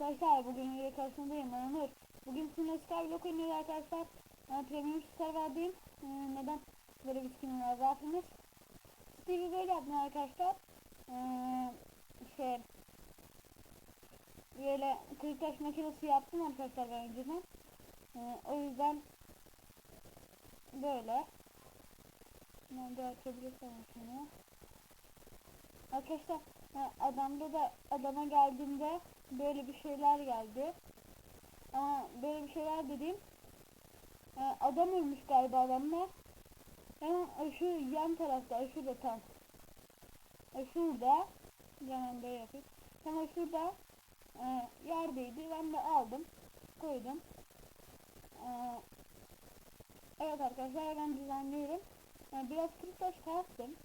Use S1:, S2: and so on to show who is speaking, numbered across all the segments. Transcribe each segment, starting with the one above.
S1: Arkadaşlar bugün yine karşınızdayım ben Onur. Bugün sizinle Skyblock oynuyoruz arkadaşlar. Ben premium serverdeyim. Ee, neden böyle bir skin var zaten. Steve'i böyle yaptım arkadaşlar. Ee, şey böyle kırıktaş makinesi yaptım arkadaşlar ben önceden. Ee, o yüzden böyle. Ben de açabilirsem şunu. Arkadaşlar adamda da adama geldiğimde böyle bir şeyler geldi. Ama böyle bir şeyler dediğim e, adam ölmüş galiba adamla. Hemen şu yan tarafta şurada tam. E, şurada hemen böyle yapayım. Hemen şurada e, yerdeydi. Ben de aldım. Koydum. E, evet arkadaşlar ben düzenliyorum. Yani biraz kırıktaş kastım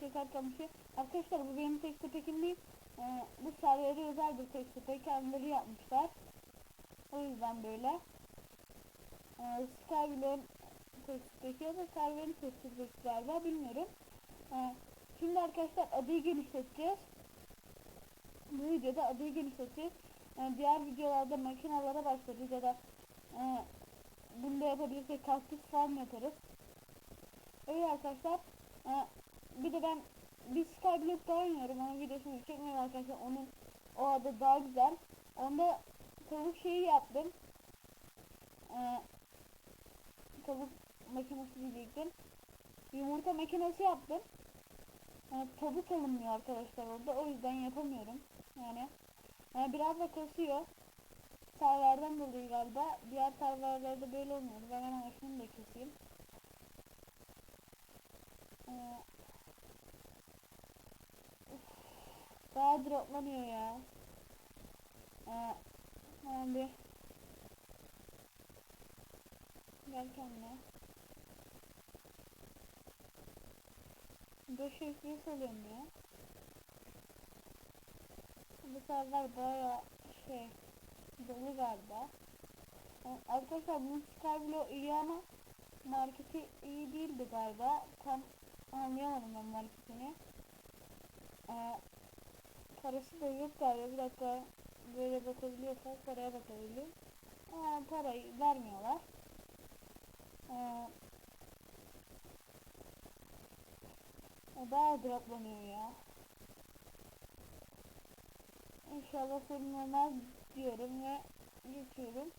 S1: şey katlamışı. Arkadaşlar bu benim tekste pekim değil. Ee, bu serveri özel bir tekste pek kendileri yapmışlar. O yüzden böyle. Ee, Skyblock'un tekste peki ya da serverin tekste peki galiba bilmiyorum. Ee, şimdi arkadaşlar adayı genişleteceğiz. Bu videoda adayı genişleteceğiz. Yani diğer videolarda makinalara başlarız ya da e, bunda yapabilirsek kaktüs falan yaparız. Öyle arkadaşlar. E, bir de ben bir Skyblock'ta oynuyorum. Onun videosunu çekmiyorum arkadaşlar. Onun o adı daha güzel. Onda tavuk şeyi yaptım. Ee, tavuk makinesi diyecektim. Yumurta makinesi yaptım. Yani tavuk alınmıyor arkadaşlar orada. O yüzden yapamıyorum. Yani, yani biraz da kasıyor. Serverden dolayı galiba. Diğer serverlerde böyle olmuyor. Ben hemen şunu da keseyim. Ee, Daha droplanıyor ya. Ee, hemen Gel kendine. 5 FPS alıyorum ya. Bu sefer baya şey dolu galiba. Yani arkadaşlar bu Skyblock iyi ama marketi iyi değildi galiba. Tam anlayamadım ben marketini. Ee, parası da yok galiba. Bir dakika böyle bakabiliyorsak paraya bakabilirim. Ama parayı vermiyorlar. Ee, daha droplanıyor ya. İnşallah sorun olmaz diyorum ve geçiyorum.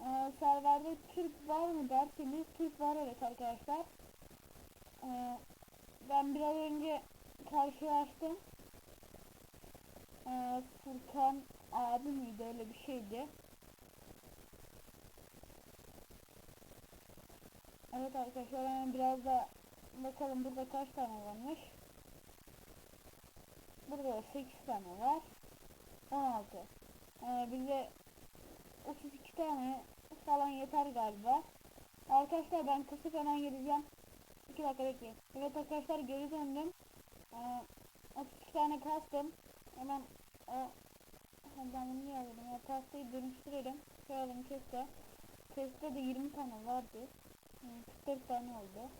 S1: Ee, serverde Türk var mı derseniz Türk var evet arkadaşlar. Ee, ben biraz önce karşılaştım. Ee, Furkan abi miydi öyle bir şeydi. Evet arkadaşlar hemen biraz da bakalım burada kaç tane varmış. Burada 8 tane var. 16. Ee, bize 32 tane falan yeter galiba. Arkadaşlar ben kısık hemen geleceğim. 2 dakika bekleyin. Evet arkadaşlar geri döndüm. Ee, 32 tane kastım. Hemen o ben bunu niye aldım ya pastayı dönüştürelim. Koyalım keste. Keste de 20 tane vardı. Hmm, 44 tane oldu.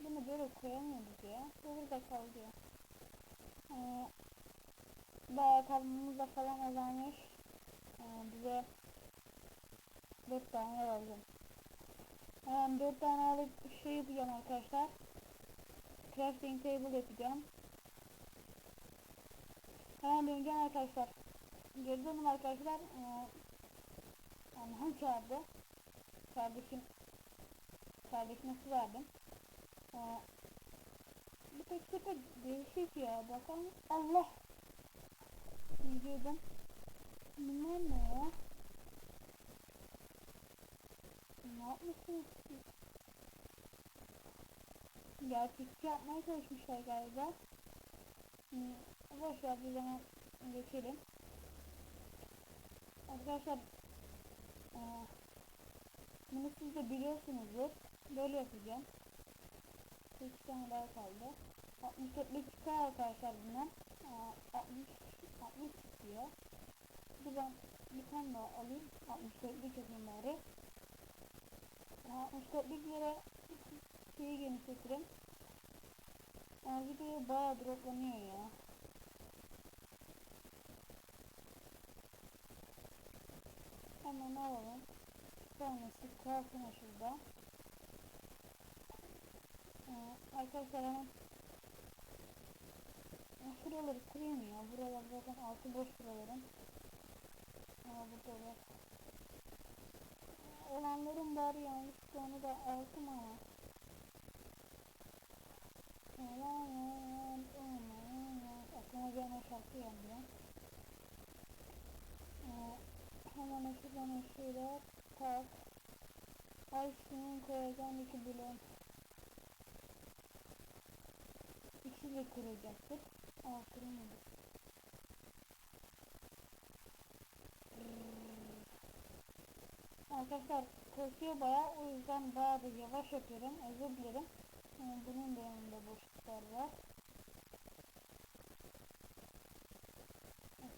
S1: Bunu böyle koyamıyorduk ya. Burada kaldı ya. Ee, bayağı kalbimiz de falan azalmış. Ee, bize 4 tane lazım. Hemen 4 tane alıp şey yapacağım arkadaşlar. Crafting table yapacağım. Hemen döneceğim arkadaşlar. Geri dönüm arkadaşlar. Ee, annem çağırdı. Kardeşim kardeşime su verdim. Ee, bir tek sefer değişik ya. Bakalım. Allah. Gidiyordum. Bunlar ne ya? Ne yapmışsınız siz? Gerçekçi yapmaya çalışmışlar galiba. Hmm, boş ver bir zaman geçelim. Arkadaşlar ee, bunu siz de biliyorsunuzdur. Böyle yapacağım. 8 tane daha kaldı. 64'lük çıkar arkadaşlar bundan. Ee, 60 60 çıkıyor. Bir ben bir tane daha alayım. 64'lük yapayım bari. 64'lük yere şeyi genişletirim. Yani video bayağı droplanıyor ya. Hemen alalım. Tanesi kalsın şurada. Ee, arkadaşlar hemen şuraları kırayım ya. Buralar zaten altı boş buraların. Aa burada var. Olanların bari yanlışlıkla onu da aldım ama. Aklıma o şarkı geldi. Ee, hemen şuradan şöyle tak. Ay şunun koyacağım iki blok. İkisi de kırılacaktır. Aa kırılmadı. Arkadaşlar koşuyor baya o yüzden baya da yavaş yapıyorum. Özür dilerim. Bunun da yanında boşluklar var.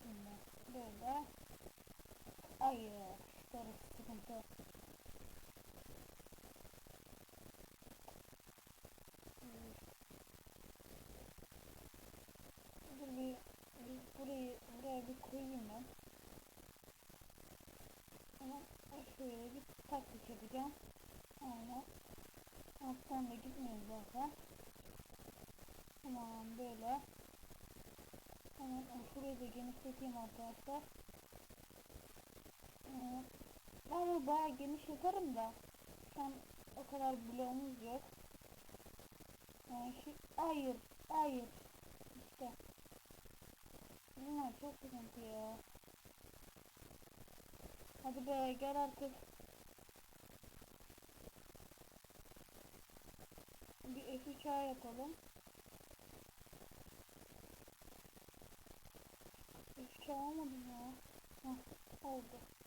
S1: Şimdi böyle. Hayır. Şurası sıkıntı. Burayı buraya bir koyayım ben. Ama şöyle bir taktik yapacağım. Aynen. Alttan da gitmiyor zaten. Tamam böyle. Hemen şurayı da genişleteyim arkadaşlar. Ben bayağı geniş yaparım da. Şu an o kadar bloğumuz yok. Yani şu, hayır, hayır. İşte. Bunlar çok sıkıntı ya. Hadi be gel artık. Bir F3 A yapalım. F3 A olmadı ya. Hah oldu.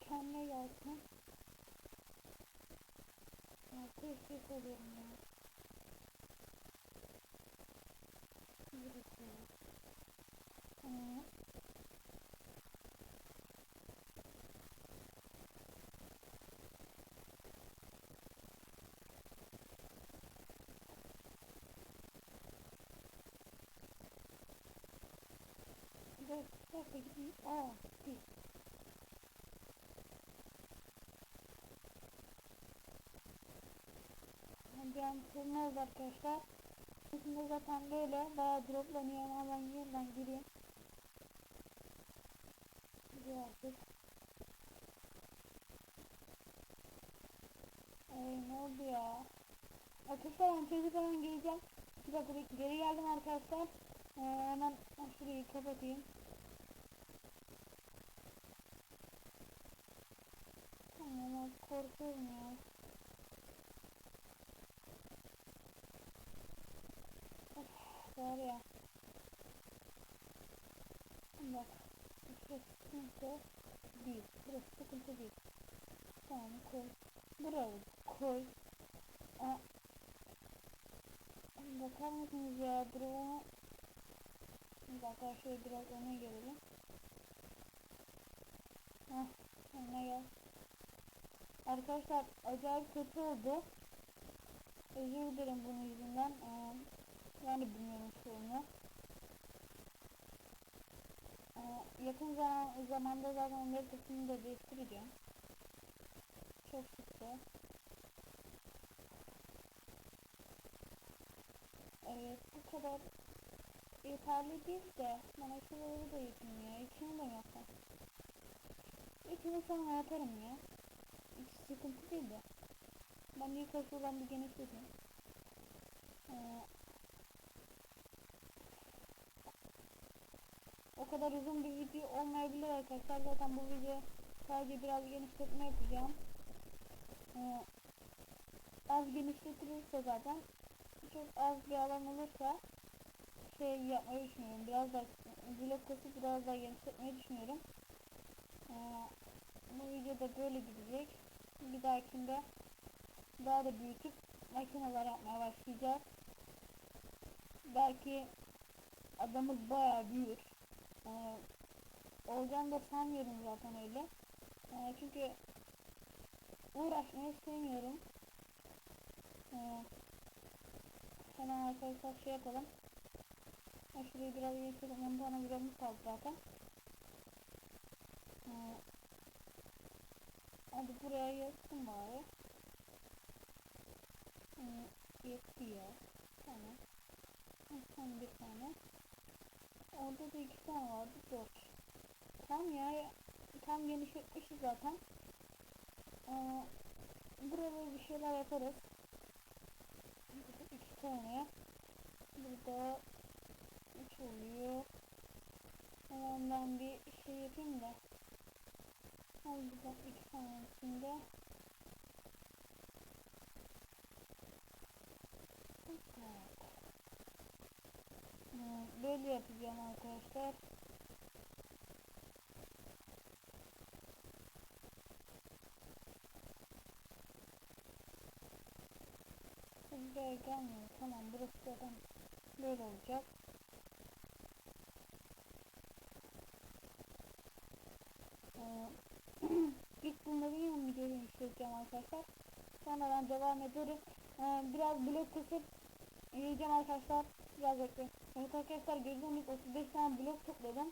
S1: Kendine gelsin. Altı F3 alıyorum ya. Burası. Ee, Bir dakika, bir dakika gideyim. Oldu arkadaşlar. Şimdi zaten böyle bayağı droplanıyor ama ben yeniden gireyim. Gidiyor artık. Ay ne oldu ya? Arkadaşlar ben çocuk hemen geleceğim. Bir dakika geri geldim arkadaşlar. Ee, hemen şurayı kapatayım. Tamam korkuyorum ya. Var ya. Bak. Burası sıkıntı değil. Burası sıkıntı değil. Tamam koy. Buraya koy. Aa. Bakar mısınız ya? Durumu Şimdi arkadaşlar biraz öne gelelim. Heh, öne gel. Arkadaşlar acayip kötü oldu. Özür dilerim bunun yüzünden. Ee, yani bilmiyorum sorunu. Ee, yakın zaman, zamanda zaten onları kısmını da değiştireceğim. Çok sıktı. Evet bu kadar yeterli değil de bana şuraları da yetmiyor. İçini de yapsam. İçini sonra yaparım ya. Hiç sıkıntı değil de. Ben ilk olan bir genişleteyim. Ee, o kadar uzun bir video olmayabilir arkadaşlar. Zaten bu video sadece biraz genişletme yapacağım. Ee, az genişletilirse zaten çok az bir alan olursa şey yapmayı düşünüyorum. Biraz da vlog kasıp biraz daha genişletmeyi düşünüyorum. Ee, bu videoda böyle gidecek. Bir dahakinde daha da büyütüp makineler yapmaya başlayacağız. Belki adamız bayağı büyür. Ee, da sanmıyorum zaten öyle. Ee, çünkü uğraşmayı sevmiyorum. Ee, hemen arkadaşlar şey yapalım. Ha, şurayı biraz geçelim. 10 tane bloğumuz kaldı zaten. Ee, hadi buraya yazsın bari. Ee, yetti ya. Tamam. Son bir tane. Orada da iki tane vardı. Dört. Tam ya. Tam genişletmişiz zaten. Ee, burada bir şeyler yaparız. Burada iki tane. Burada üç oluyor. Hemen ben bir şey yapayım da. Al burada iki tanesinde. Evet. Ee, Böyle yapacağım arkadaşlar. Buraya gelmiyor. Tamam burası zaten böyle olacak. Ee, ilk bunları yine geliştireceğim arkadaşlar. Sonra ben devam ederim. Ee, biraz blok kesip yiyeceğim arkadaşlar. Biraz bekleyin. Evet arkadaşlar gördüğünüz gibi 35 tane blok topladım.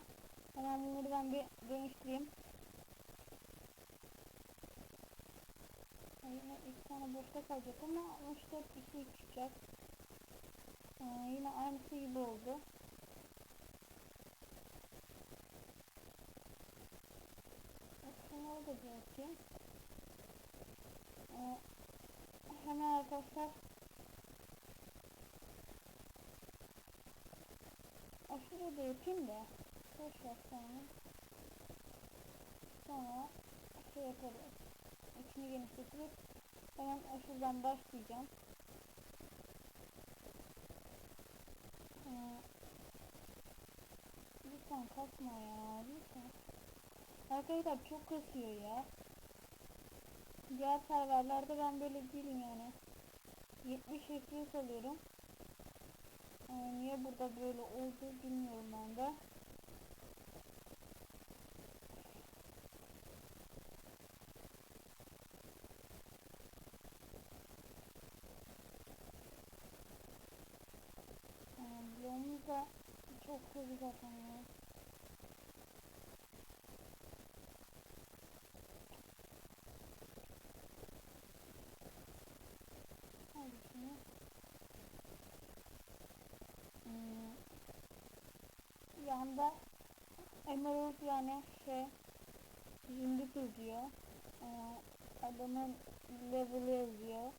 S1: Hemen bunları ben bir dönüştüreyim. Yine iki tane boşta kalacak ama 64 2 çıkacak. Ee, yine aynısı gibi oldu. Şunları da bir yapayım. Ee, hemen arkadaşlar Aşırı da yapayım da. Ver sonra sonra şey yaparız içini genişletip hemen aşırıdan başlayacağım. Ee, lütfen kasma ya lütfen arkadaşlar çok kasıyor ya. Diğer serverlerde ben böyle değilim yani. 70 FPS alıyorum ee, niye burada böyle oldu bilmiyorum ben de. Ee, bloğumuz da çok hızlı zaten ya. Hadi şimdi. Hmm. Yanda Emerald yani şey zümrüt yazıyor. Ee, adamın level'ı yazıyor.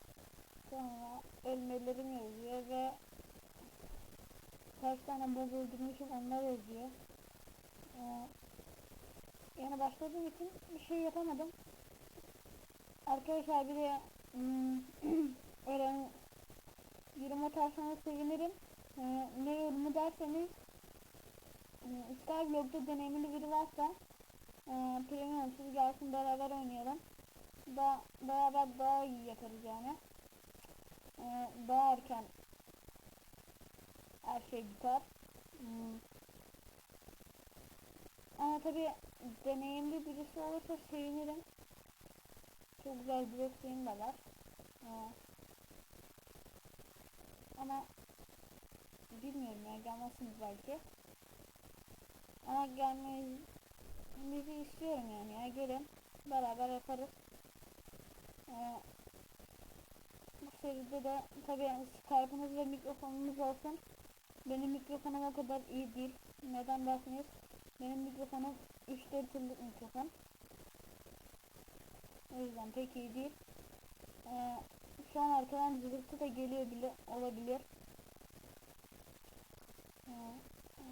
S1: Sonra ölmelerim yazıyor ve kaç tane bug öldürmüşüm onlar yazıyor. Ee, yani başladığım için bir şey yapamadım. Arkadaşlar bir de hmm, öğren yorum atarsanız sevinirim. Ee, ne yorumu derseniz e, Skyblock'ta deneyimli biri varsa e, premiumsuz gelsin beraber oynayalım. Da, beraber daha iyi yaparız yani. E, daha erken her şey biter. Hmm. Ama tabi deneyimli birisi olursa sevinirim. Çok güzel blok şeyim de var. Ee, ama bilmiyorum ya gelmezsiniz belki. Ama gelmenizi istiyorum yani ya gelin beraber yaparız. Ee, bu seride de tabii Skype'ınız ve mikrofonunuz olsun. Benim mikrofonum o kadar iyi değil. Neden dersiniz? Benim mikrofonum 3-4 yıllık mikrofon. O yüzden pek iyi değil. Ee, şu an arkadan zırtı da geliyor bile olabilir. Ee, e,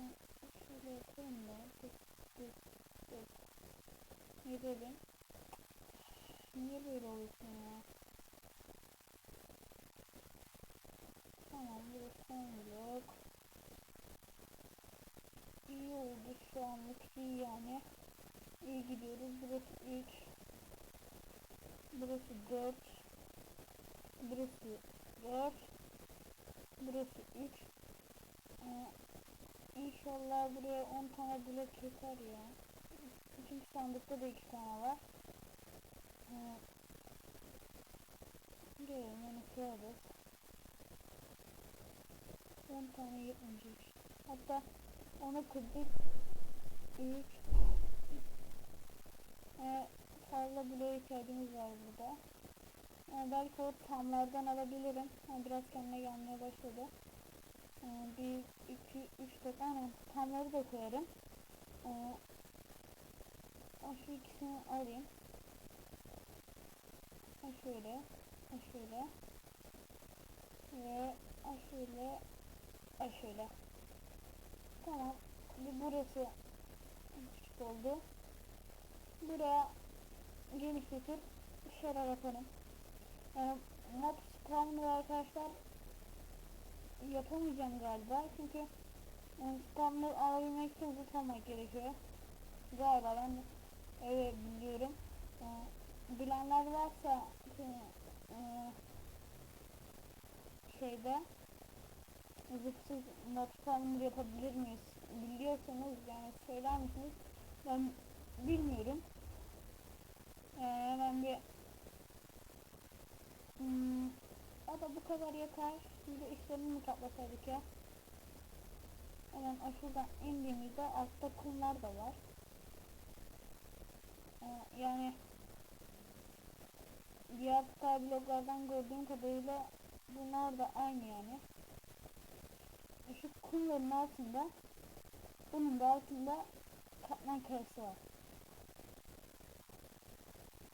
S1: şöyle yapayım da. Dur, dur, dur. Niye böyle? Oluyorsun ya? Tamam burası son blok. İyi oldu şu anlık iyi yani. İyi gidiyoruz. Burası 3. Burası 4. Burası 4. Burası 3. Ee, inşallah buraya 10 tane blok yeter ya. Çünkü sandıkta da 2 tane var. Ee, buraya yani koyarız. 10 tane yetmeyecek. Hatta onu kırdık. 3 ihtiyacımız var burada. Ee, belki o tamlardan alabilirim. Ha, biraz kendine gelmeye başladı. Ee, bir, iki, üç, dört aynen tamları da koyarım. Ee, şu ikisini alayım. Ha şöyle, şöyle. Ve ha şöyle, şöyle. Tamam. Bir burası küçük oldu. Buraya genişletip bir şeyler yaparım. Yani mod spamını arkadaşlar yapamayacağım galiba. Çünkü yani alabilmek için zıplamak gerekiyor. Galiba ben öyle biliyorum. Ee, bilenler varsa şey, e, şeyde mod spamını yapabilir miyiz? Biliyorsanız yani söyler misiniz? Ben bilmiyorum. Ee, hemen bir Hmm, o da bu kadar yeter. Şimdi işlerini mi kaplasaydık ya? Hemen o şuradan indiğimizde altta kumlar da var. Ee, yani diğer bloglardan gördüğüm kadarıyla bunlar da aynı yani. Şu kumların altında bunun da altında katman kayası var.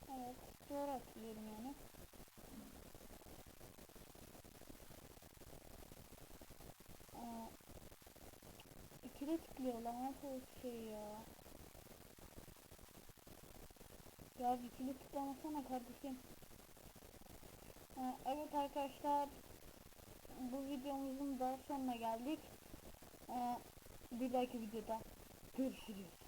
S1: Evet, doğru hatırlıyorum yani. İkili tıklıyor lanet şey ya. Ya ikili tıklamasana kardeşim. Evet arkadaşlar. Bu videomuzun da sonuna geldik. Bir dahaki videoda görüşürüz.